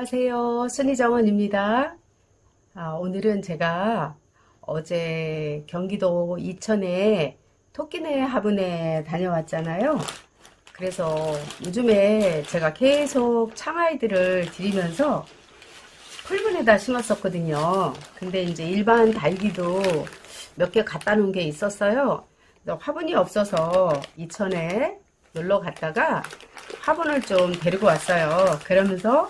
안녕하세요. 순이정원입니다. 아, 오늘은 제가 어제 경기도 이천에 토끼네 화분에 다녀왔잖아요. 그래서 요즘에 제가 계속 창아이들을 들이면서 풀분에다 심었었거든요. 근데 이제 일반 달기도 몇 개 갖다 놓은 게 있었어요. 화분이 없어서 이천에 놀러 갔다가 화분을 좀 데리고 왔어요. 그러면서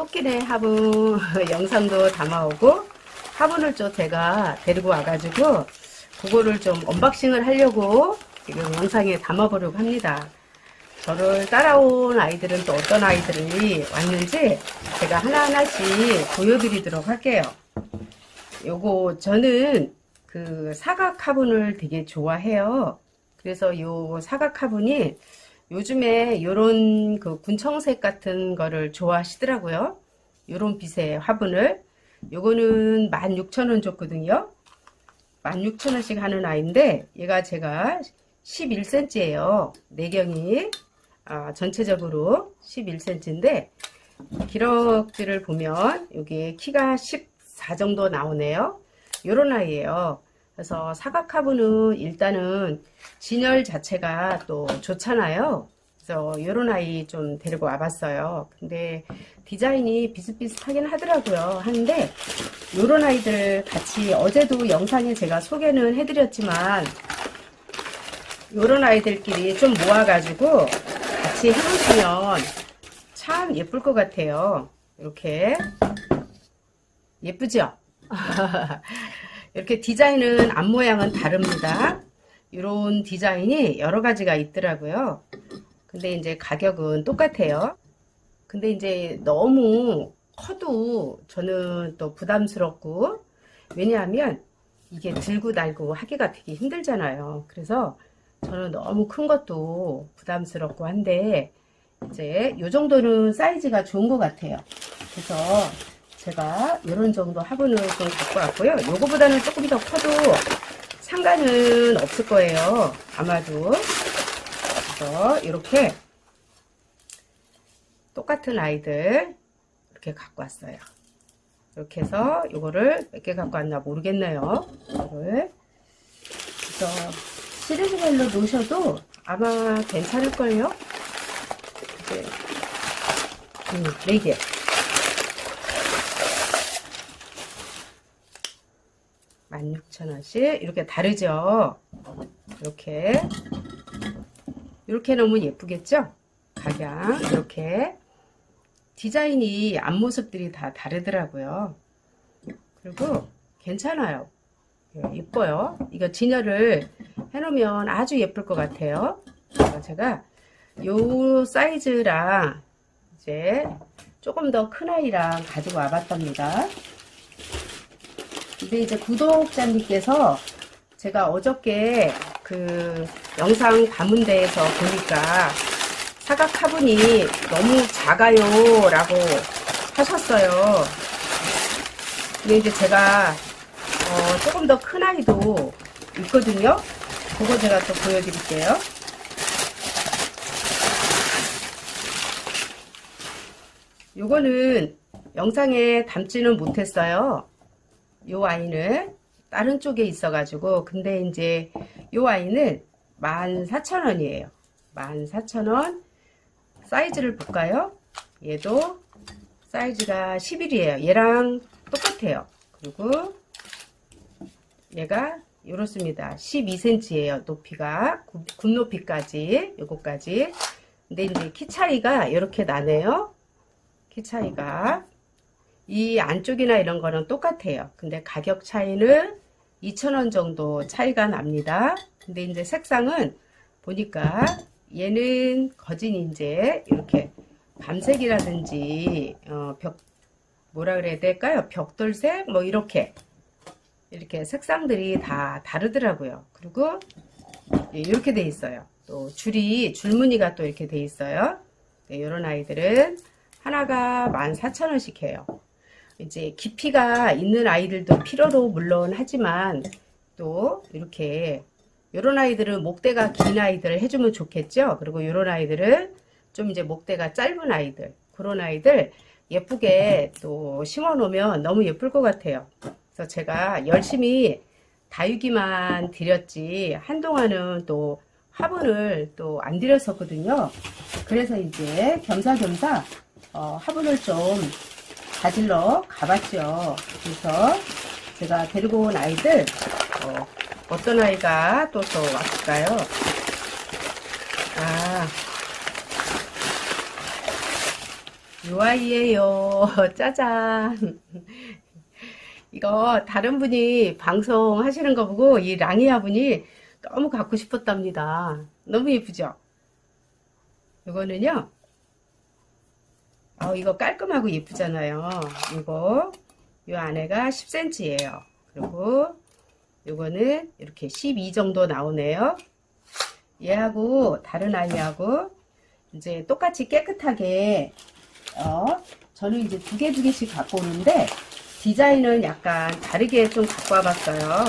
토끼네 화분 영상도 담아오고 화분을 좀 제가 데리고 와가지고 그거를 좀 언박싱을 하려고 지금 영상에 담아보려고 합니다. 저를 따라온 아이들은 또 어떤 아이들이 왔는지 제가 하나하나씩 보여드리도록 할게요. 요거 저는 그 사각 화분을 되게 좋아해요. 그래서 요 사각 화분이 요즘에 요런 그 군청색 같은 거를 좋아하시더라고요. 요런 빛의 화분을. 요거는 16,000원 줬거든요. 16,000원씩 하는 아이인데 얘가 제가 11cm예요. 내경이 아, 전체적으로 11cm인데 기록들을 보면 여기 키가 14 정도 나오네요. 요런 아이예요. 그래서 사각 화분은 일단은 진열 자체가 또 좋잖아요. 그래서 요런 아이 좀 데리고 와봤어요. 근데 디자인이 비슷비슷하긴 하더라고요. 하는데 요런 아이들 같이 어제도 영상에 제가 소개는 해드렸지만 요런 아이들끼리 좀 모아가지고 같이 해보시면 참 예쁠 것 같아요. 이렇게 예쁘죠? 이렇게 디자인은 앞 모양은 다릅니다. 이런 디자인이 여러 가지가 있더라고요. 근데 이제 가격은 똑같아요. 근데 이제 너무 커도 저는 또 부담스럽고 왜냐하면 이게 들고 달고 하기가 되게 힘들잖아요. 그래서 저는 너무 큰 것도 부담스럽고 한데 이제 요 정도는 사이즈가 좋은 것 같아요. 그래서 제가 이런 정도 화분을 좀 갖고 왔고요. 요거보다는 조금 더 커도 상관은 없을 거예요. 아마도. 그래서 이렇게 똑같은 아이들 이렇게 갖고 왔어요. 이렇게 해서 요거를 몇 개 갖고 왔나 모르겠네요. 이거를. 그래서 시리즈별로 놓으셔도 아마 괜찮을걸요? 이제, 음, 4개. 만 육천 원씩 이렇게 다르죠? 이렇게 이렇게 너무 예쁘겠죠? 각양 이렇게 디자인이 앞모습들이 다 다르더라고요. 그리고 괜찮아요. 예, 예뻐요. 이거 진열을 해놓으면 아주 예쁠 것 같아요. 제가 요 사이즈랑 이제 조금 더 큰 아이랑 가지고 와봤답니다. 근데 이제 구독자님께서 제가 어저께 그 영상 데에서 보니까 사각 화분이 너무 작아요 라고 하셨어요. 근데 이제 제가 어, 조금 더 큰 아이도 있거든요. 그거 제가 또 보여드릴게요. 요거는 영상에 담지는 못했어요. 요 아이는 다른 쪽에 있어가지고 근데 이제 요 아이는 14,000원이에요. 14,000원 사이즈를 볼까요? 얘도 사이즈가 11이에요. 얘랑 똑같아요. 그리고 얘가 이렇습니다. 12cm예요. 높이가 굽 높이까지 요거까지. 근데 이제 키 차이가 이렇게 나네요. 키 차이가 이 안쪽이나 이런 거는 똑같아요. 근데 가격 차이는 2,000원 정도 차이가 납니다. 근데 이제 색상은 보니까 얘는 거진 이제 이렇게 밤색이라든지 어, 벽 뭐라 그래야 될까요? 벽돌색 뭐 이렇게 이렇게 색상들이 다 다르더라고요. 그리고 이렇게 돼 있어요. 또 줄이 줄무늬가 또 이렇게 돼 있어요. 네, 이런 아이들은 하나가 14,000원씩 해요. 이제 깊이가 있는 아이들도 필요로 물론 하지만 또 이렇게 이런 아이들은 목대가 긴 아이들을 해주면 좋겠죠. 그리고 이런 아이들은 좀 이제 목대가 짧은 아이들 그런 아이들 예쁘게 또 심어 놓으면 너무 예쁠 것 같아요. 그래서 제가 열심히 다육이만 드렸지 한동안은 또 화분을 또 안 드렸었거든요. 그래서 이제 겸사겸사 어, 화분을 좀 가질러 가봤죠. 그래서 제가 데리고 온 아이들 어, 어떤 아이가 또더 왔을까요? 아, 요 아이예요. 짜잔. 이거 다른 분이 방송 하시는 거 보고 이 랑이아 분이 너무 갖고 싶었답니다. 너무 예쁘죠? 이거는요. 어, 이거 깔끔하고 예쁘잖아요. 이거 이 안에가 10cm예요. 그리고 이거는 이렇게 12 정도 나오네요. 얘하고 다른 아이하고 이제 똑같이 깨끗하게 어, 저는 이제 두 개 두 개씩 갖고 오는데 디자인은 약간 다르게 좀 갖고 와봤어요.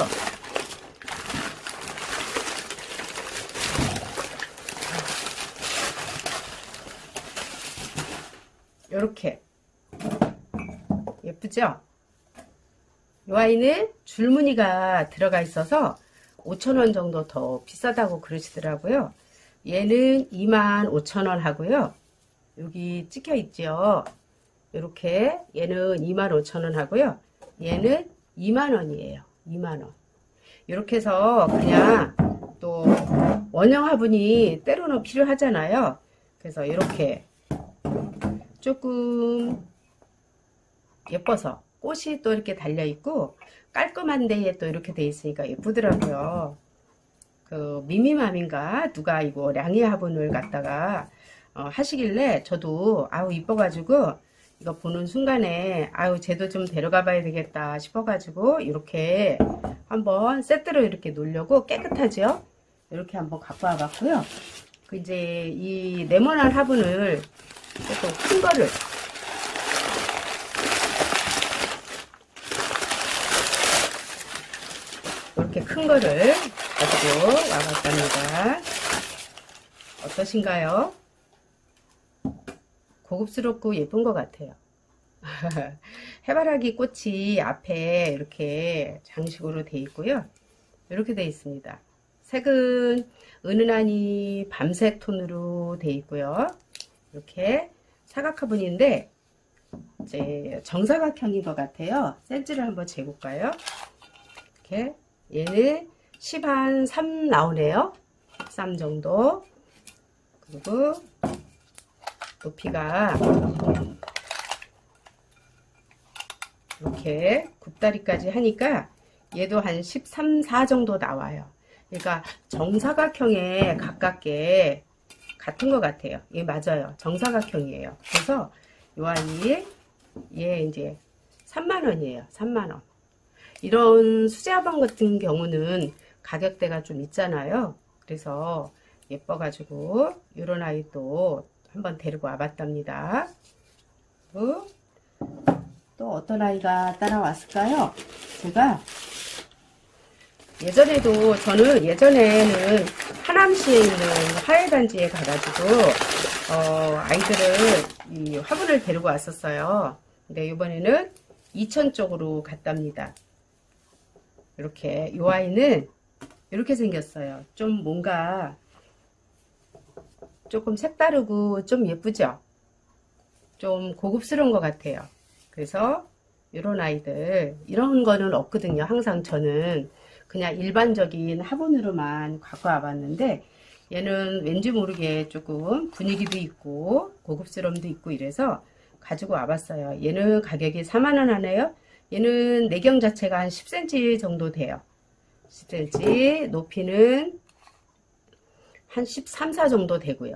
요렇게 예쁘죠? 이 아이는 줄무늬가 들어가 있어서 5,000원 정도 더 비싸다고 그러시더라고요. 얘는 25,000원 하고요. 여기 찍혀 있죠. 이렇게 얘는 25,000원 하고요. 얘는 2만원이에요. 2만원. 이렇게 해서 그냥 또 원형 화분이 때로는 필요하잖아요. 그래서 이렇게 조금 예뻐서 꽃이 또 이렇게 달려 있고 깔끔한 데에 또 이렇게 돼 있으니까 예쁘더라고요. 그 미미맘인가? 누가 이거 량이 화분을 갖다가 어, 하시길래 저도 아우 이뻐가지고 이거 보는 순간에 아유 쟤도 좀 데려가 봐야 되겠다 싶어가지고 이렇게 한번 세트로 이렇게 놓으려고 깨끗하죠? 이렇게 한번 갖고 와봤고요. 그 이제 이 네모난 화분을 조금 큰 거를 이렇게 큰 거를 가지고 와봤답니다 어떠신가요? 고급스럽고 예쁜 것 같아요. 해바라기 꽃이 앞에 이렇게 장식으로 되어 있고요. 이렇게 되어 있습니다. 색은 은은하니 밤색 톤으로 되어 있고요. 이렇게 사각화분인데 이제 정사각형인 것 같아요. 센치를 한번 재볼까요? 이렇게 얘는 10 한 3 나오네요. 13 정도. 그리고 높이가 이렇게 굽다리까지 하니까 얘도 한 13, 4 정도 나와요. 그러니까 정사각형에 가깝게 같은 것 같아요. 얘 맞아요. 정사각형이에요. 그래서 요 아이 얘 이제 3만 원이에요. 3만 원. 이런 수제화방 같은 경우는 가격대가 좀 있잖아요. 그래서 예뻐가지고 이런 아이도 한번 데리고 와봤답니다. 또, 또 어떤 아이가 따라왔을까요? 제가 예전에도 저는 예전에는 하남시에 있는 화해단지에 가가지고 어, 아이들을 이 화분을 데리고 왔었어요. 근데 이번에는 이천 쪽으로 갔답니다. 이렇게 이 아이는 이렇게 생겼어요. 좀 뭔가 조금 색다르고 좀 예쁘죠? 좀 고급스러운 것 같아요. 그래서 이런 아이들 이런 거는 없거든요. 항상 저는 그냥 일반적인 화분으로만 갖고 와봤는데 얘는 왠지 모르게 조금 분위기도 있고 고급스러움도 있고 이래서 가지고 와봤어요. 얘는 가격이 4만원 하네요. 얘는 내경 자체가 한 10cm 정도 돼요. 10cm 높이는 한 13, 4 정도 되고요.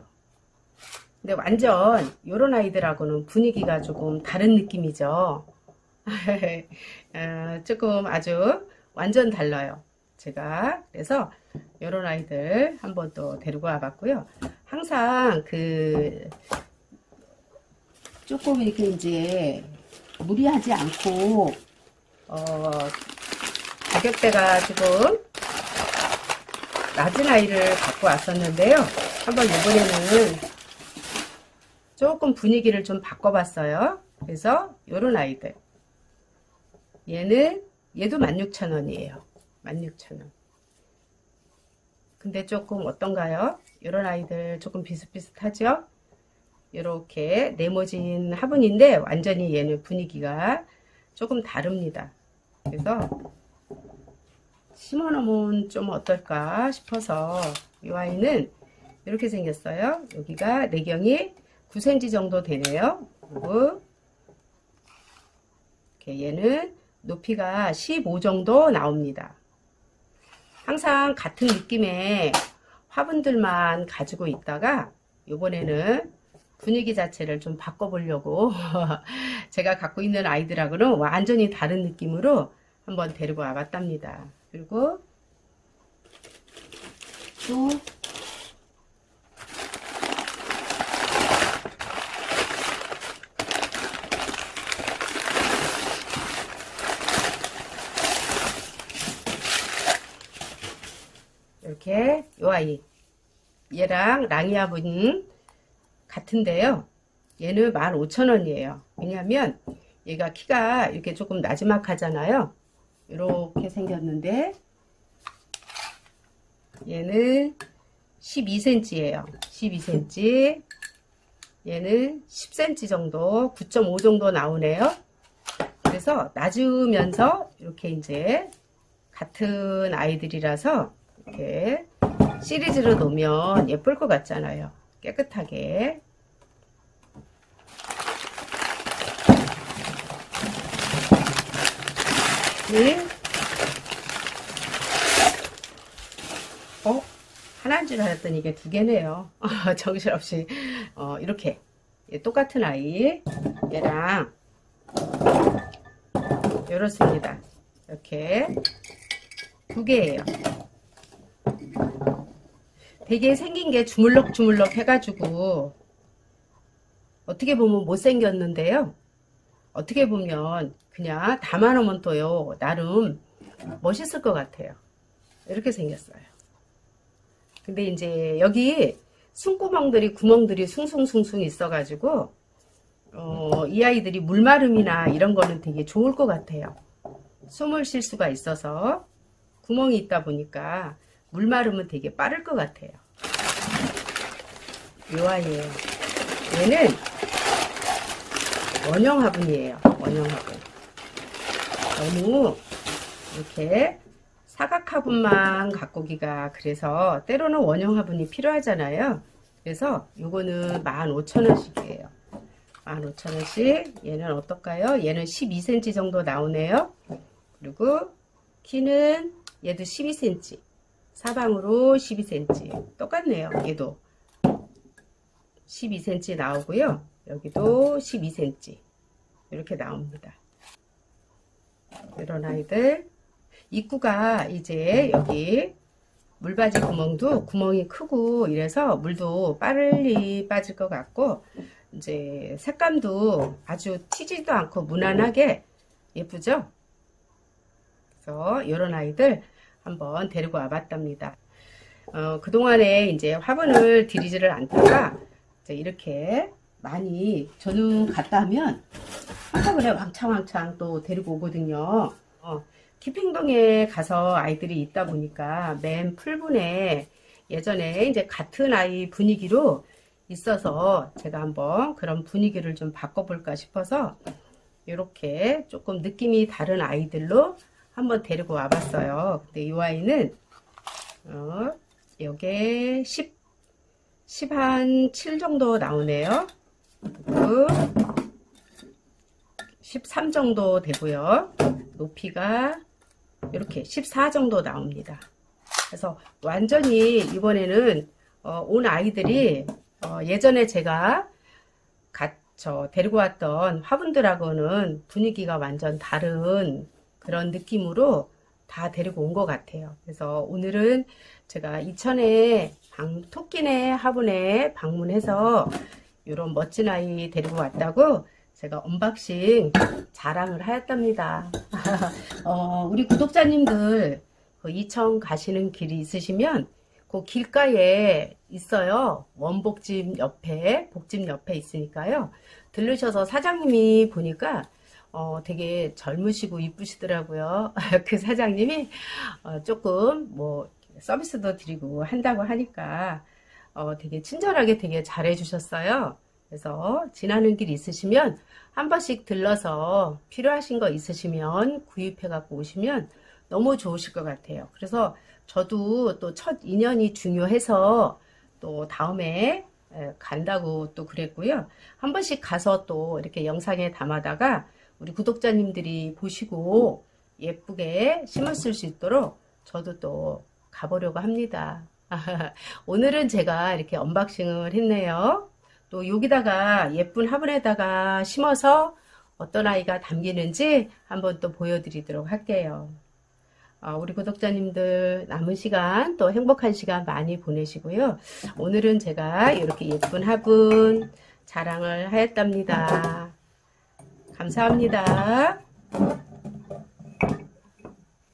근데 완전 요런 아이들하고는 분위기가 조금 다른 느낌이죠. 어, 조금 아주 완전 달라요. 제가 그래서 요런 아이들 한번 또 데리고 와봤고요. 항상 그 조금 이렇게 이제 무리하지 않고 어, 가격대가 조금 낮은 아이를 갖고 왔었는데요. 한번 이번에는 조금 분위기를 좀 바꿔봤어요. 그래서 요런 아이들. 얘는 얘도 16,000원이에요. 16,000원. 근데 조금 어떤가요? 요런 아이들 조금 비슷비슷하죠? 이렇게 네모진 화분인데 완전히 얘는 분위기가 조금 다릅니다. 그래서 심어놓으면 좀 어떨까 싶어서 이 아이는 이렇게 생겼어요. 여기가 내경이 9cm 정도 되네요. 그리고 얘는 높이가 15 정도 나옵니다. 항상 같은 느낌의 화분들만 가지고 있다가 이번에는 분위기 자체를 좀 바꿔보려고 제가 갖고 있는 아이들하고는 완전히 다른 느낌으로 한번 데리고 와봤답니다. 그리고 또 이렇게 요 아이 얘랑 랑이아분 같은데요. 얘는 15,000원이에요. 왜냐하면 얘가 키가 이렇게 조금 나지막하잖아요. 이렇게 생겼는데 얘는 12cm예요. 12cm 얘는 10cm 정도 9.5 정도 나오네요. 그래서 낮으면서 이렇게 이제 같은 아이들이라서 이렇게 시리즈로 놓으면 예쁠 것 같잖아요. 깨끗하게. 네. 어? 하나인 줄 알았더니 이게 두 개네요. 정신없이. 어, 이렇게. 얘 똑같은 아이. 얘랑. 이렇습니다. 이렇게. 두 개예요. 되게 생긴 게 주물럭주물럭 해가지고 어떻게 보면 못생겼는데요. 어떻게 보면 그냥 담아놓으면 또요 나름 멋있을 것 같아요. 이렇게 생겼어요. 근데 이제 여기 숨구멍들이 구멍들이 숭숭숭숭 있어가지고 어, 이 아이들이 물마름이나 이런 거는 되게 좋을 것 같아요. 숨을 쉴 수가 있어서 구멍이 있다 보니까 물 마르면 되게 빠를 것 같아요. 요 아이예요. 얘는 원형 화분이에요. 원형 화분. 너무 이렇게 사각 화분만 갖고 기가 그래서 때로는 원형 화분이 필요하잖아요. 그래서 요거는 15,000원씩이에요. 15,000원씩. 얘는 어떨까요? 얘는 12cm 정도 나오네요. 그리고 키는 얘도 12cm. 사방으로 12cm. 똑같네요. 얘도 12cm 나오고요. 여기도 12cm. 이렇게 나옵니다. 이런 아이들. 입구가 이제 여기 물바지 구멍도 구멍이 크고 이래서 물도 빨리 빠질 것 같고 이제 색감도 아주 튀지도 않고 무난하게 예쁘죠? 그래서 이런 아이들 한번 데리고 와봤답니다. 어, 그동안에 이제 화분을 들이지를 않다가 이렇게 많이 저는 갔다 하면 한꺼번에 왕창왕창 또 데리고 오거든요. 어, 키핑동에 가서 아이들이 있다 보니까 맨 풀분에 예전에 이제 같은 아이 분위기로 있어서 제가 한번 그런 분위기를 좀 바꿔볼까 싶어서 이렇게 조금 느낌이 다른 아이들로 한번 데리고 와봤어요. 근데 이 아이는 어, 요게 10, 10 한 7 정도 나오네요. 그리고 13 정도 되고요. 높이가 이렇게 14 정도 나옵니다. 그래서 완전히 이번에는 어, 온 아이들이 어, 예전에 제가 가, 저 데리고 왔던 화분들하고는 분위기가 완전 다른 그런 느낌으로 다 데리고 온 것 같아요. 그래서 오늘은 제가 이천에 방, 토끼네 화분에 방문해서 이런 멋진 아이 데리고 왔다고 제가 언박싱 자랑을 하였답니다. 어, 우리 구독자님들 그 이천 가시는 길이 있으시면 그 길가에 있어요. 원복집 옆에, 복집 옆에 있으니까요. 들르셔서 사장님이 보니까 어, 되게 젊으시고 이쁘시더라고요. 그 사장님이 어, 조금 뭐 서비스도 드리고 한다고 하니까 어, 되게 친절하게 되게 잘해 주셨어요. 그래서 지나는 길 있으시면 한 번씩 들러서 필요하신 거 있으시면 구입해 갖고 오시면 너무 좋으실 것 같아요. 그래서 저도 또 첫 인연이 중요해서 또 다음에 에, 간다고 또 그랬고요. 한 번씩 가서 또 이렇게 영상에 담아다가 우리 구독자님들이 보시고 예쁘게 심었을 수 있도록 저도 또 가보려고 합니다. 오늘은 제가 이렇게 언박싱을 했네요. 또 여기다가 예쁜 화분에다가 심어서 어떤 아이가 담기는지 한번 또 보여드리도록 할게요. 어, 우리 구독자님들 남은 시간 또 행복한 시간 많이 보내시고요. 오늘은 제가 이렇게 예쁜 화분 자랑을 하였답니다. 감사합니다.